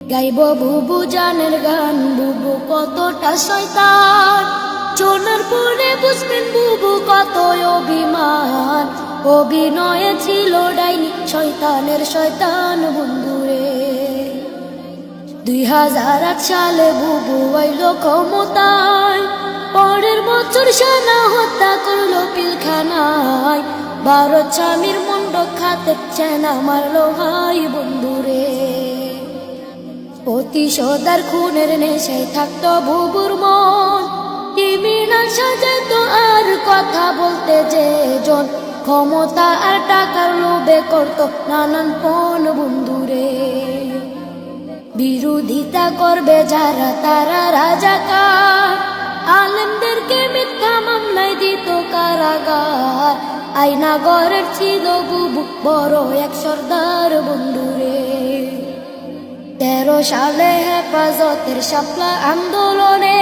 গাইব বুবু জানের গান, বুবু কতটা শয়তান। চোনার পরে বুঝবেন বুবু কত অভিমান। অভিনয়ে ছিল ডাইনি শয়তানের শয়তান বন্ধুরে। দুই হাজার আট সালে বুবু আইল ক্ষমতায়। পরের বছর সানা হত্যা করল পিলখানায়। ভারত স্বামীর মন্ড খাতে চেনা মারলো ভাই বন্ধুরে প্রতিশোধার খুনের নেশায় থাকতো বুবুর মন। ক্রিমিনাল সাজাতো আর কথা বলতে যে জন। ক্ষমতা আর টাকার লোভে করতো নানান পণ বন্ধুরে। বিরোধিতা করবে যারা, তারা রাজাকার। আলেমদেরকে মিথ্যা মামলায় দিত কারাগার। আইনা গড়ের ছিল বড় এক সর্দার বন্ধুরে। তেরো সালে হেফাজতের সাপলা আন্দোলনে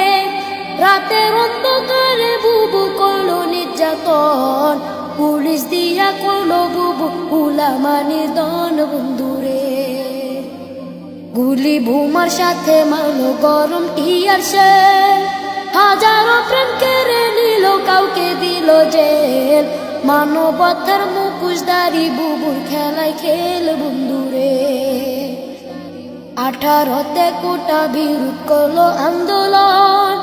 রাতের অন্ধকারে বুবু করল নির্যাতন। পুলিশ দিয়া করল বুবু উলামা নির্দন বন্ধুরে। গুলি ভুমার সাথে মারলো গরম টিয়ার সে। হাজারো প্রেম কেড়ে নিল, কাউকে দিল জেল। মানবতার মুখোশধারী বুবুর খেলায় খেল বন্ধুরে। আঠারোতে কোটা বিরোধ করল আন্দোলন।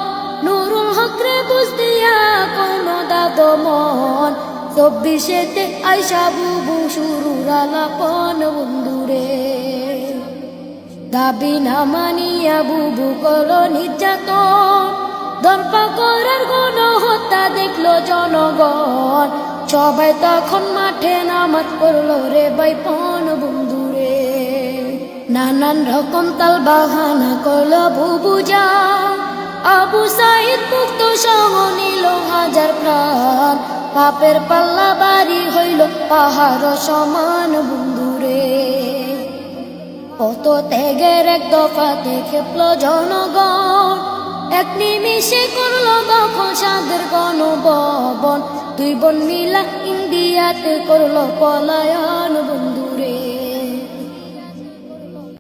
নুরুল হকরে বুঝ দাদো মন চব্বিশেতে আইসা বুবু শুরু আলাপন, বন্ধুরে, দাবি না মানিয়া বুবু করল নির্যাতন। দরপা করার গণ হত্যা দেখল জনগণ। সবাই তখন মাঠে নামাজ পড়ল রে বাইপন বন্ধুরে নানান রকম তাল বাহানা করল যা আবু সাইদ মুক্ত সহ নিল হাজার প্রাণ। পাপের পাল্লা বাড়ি হইল পাহাড় সমান বন্ধুরে। কত ত্যাগের এক দফাতে খেপল জনগণ। এক নিমিষে করল দখল সাদের গণভবন। দুই বোন মিলা ইন্ডিয়াতে করল পলায়ন বন্ধু